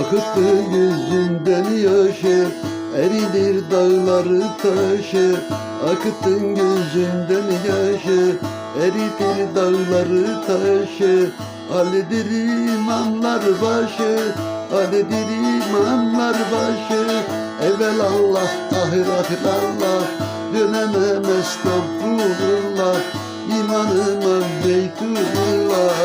Akıttı yüzünden yaşı Eridir dağları taşı. Akıttın gözünden yaşı Eritir dağları taşı. Ali'dir imamlar başı Ali'dir imamlar başı. Evvel Allah ahir ahir Allah Dönemem estağfurullah İmanıma beytullah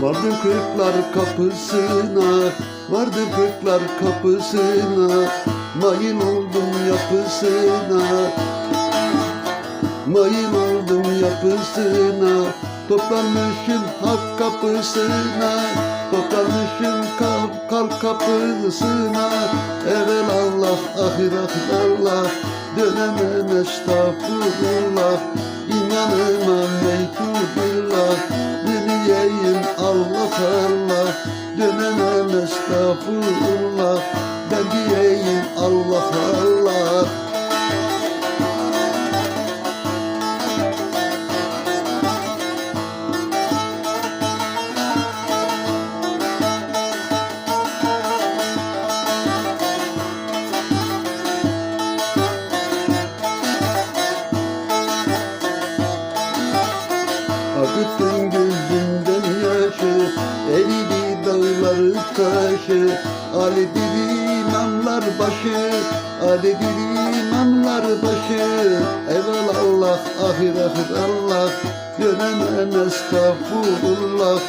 Vardım kırklar kapısına Vardım kırklar kapısına Mayın oldum yapısına. Mayın oldum yapısına Toplanmışım hak kapısına Toplanmışım kalp, kalp kapısına Evvel Allah ahir ahir Allah. Dönemem estağfurullah İnanıma meytubillah Dinleyeyim Allah Allah Dönemem estağfurullah. Ben diyeyim Allah Allah Akıttın gözünden yaşı Eridi dağları taşı Ali dili imamlar başı Ali dili imamlar başı. Evvel Allah ahir ahir Allah Dönemem estağfurullah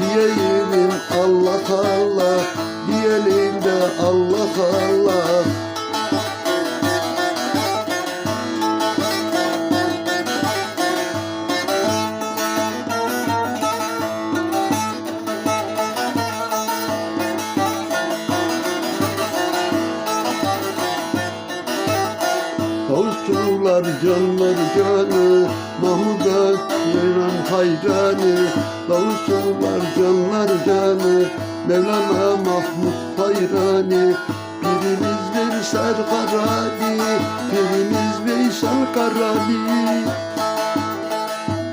Diyelim Allah Allah Diyelim de Allah Allah Tavukçular canlar canı Mahmuda Mevlam hayranı Tavukçular canlar canı Mevlana Mahmut hayrani Birimiz Veysel Karani Birimiz Veysel Karani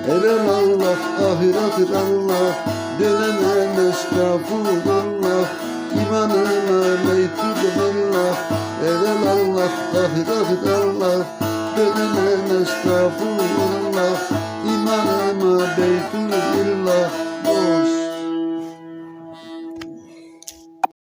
Evvel Allah ahir ahir Allah Dönemem estağfurullah İmanıma Evvel Allah Allah Dönemem estağfurullah İmanıma beytullah